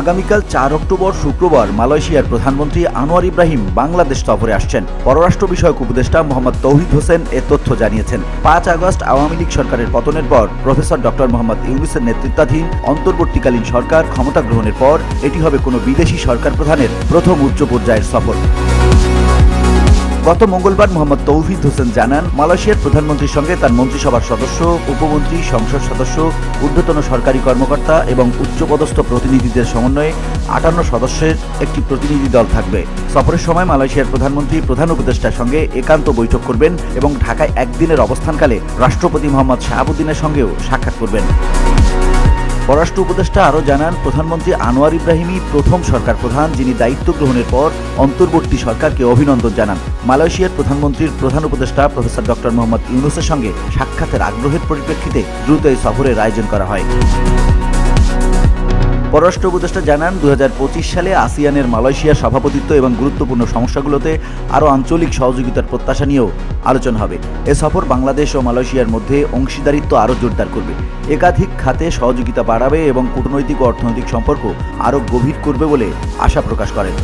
আগামীকাল চার অক্টোবর শুক্রবার মালয়েশিয়ার প্রধানমন্ত্রী আনোয়ার ইব্রাহিম বাংলাদেশ সফরে আসছেন। পররাষ্ট্র বিষয়ক উপদেষ্টা মোহাম্মদ তৌহিদ হোসেন এ তথ্য জানিয়েছেন। পাঁচ আগস্ট আওয়ামী লীগ সরকারের পতনের পর প্রফেসর ডক্টর মোহাম্মদ ইউনুসের নেতৃত্বাধীন অন্তর্বর্তীকালীন সরকার ক্ষমতা গ্রহণের পর এটি হবে কোনো বিদেশি সরকার প্রধানের প্রথম উচ্চ পর্যায়ের সফর। গত মঙ্গলবার মোহাম্মদ তৌহিদ হোসেন জানান, মালয়েশিয়ার প্রধানমন্ত্রীর সঙ্গে তার মন্ত্রিসভার সদস্য, উপমন্ত্রী, সংসদ সদস্য, ঊর্ধ্বতন সরকারি কর্মকর্তা এবং উচ্চপদস্থ প্রতিনিধিদের সমন্বয়ে আটান্ন সদস্যের একটি প্রতিনিধি দল থাকবে। সফরের সময় মালয়েশিয়ার প্রধানমন্ত্রী, প্রধান উপদেষ্টার সঙ্গে একান্ত বৈঠক করবেন এবং ঢাকায় একদিনের অবস্থানকালে রাষ্ট্রপতি মোহাম্মদ শাহাবুদ্দিনের সঙ্গেও সাক্ষাৎ করবেন। পররাষ্ট্র উপদেষ্টা আরও জানান, প্রধানমন্ত্রী আনোয়ার ইব্রাহিমই প্রথম সরকার প্রধান, যিনি দায়িত্ব গ্রহণের পর অন্তর্বর্তী সরকারকে অভিনন্দন জানান। মালয়েশিয়ার প্রধানমন্ত্রীর প্রধান উপদেষ্টা, প্রফেসর ডক্টর মোহাম্মদ ইউনুসের সঙ্গে সাক্ষাতের আগ্রহের পরিপ্রেক্ষিতে দ্রুত এই সফরের আয়োজন করা হয়। পররাষ্ট্র উপদেষ্টা জানান দু হাজার পঁচিশ সালে আসিয়ানের মালয়েশিয়ার সভাপতিত্ব এবং গুরুত্বপূর্ণ সমস্যাগুলোতে আরও আঞ্চলিক সহযোগিতার প্রত্যাশা নিয়েও আলোচনা হবে। এ সফর বাংলাদেশ ও মালয়েশিয়ার মধ্যে অংশীদারিত্ব আরও জোরদার করবে। একাধিক খাতে সহযোগিতা বাড়াবে এবং কূটনৈতিক ও অর্থনৈতিক সম্পর্ক আরও গভীর করবে বলে আশা প্রকাশ করেন।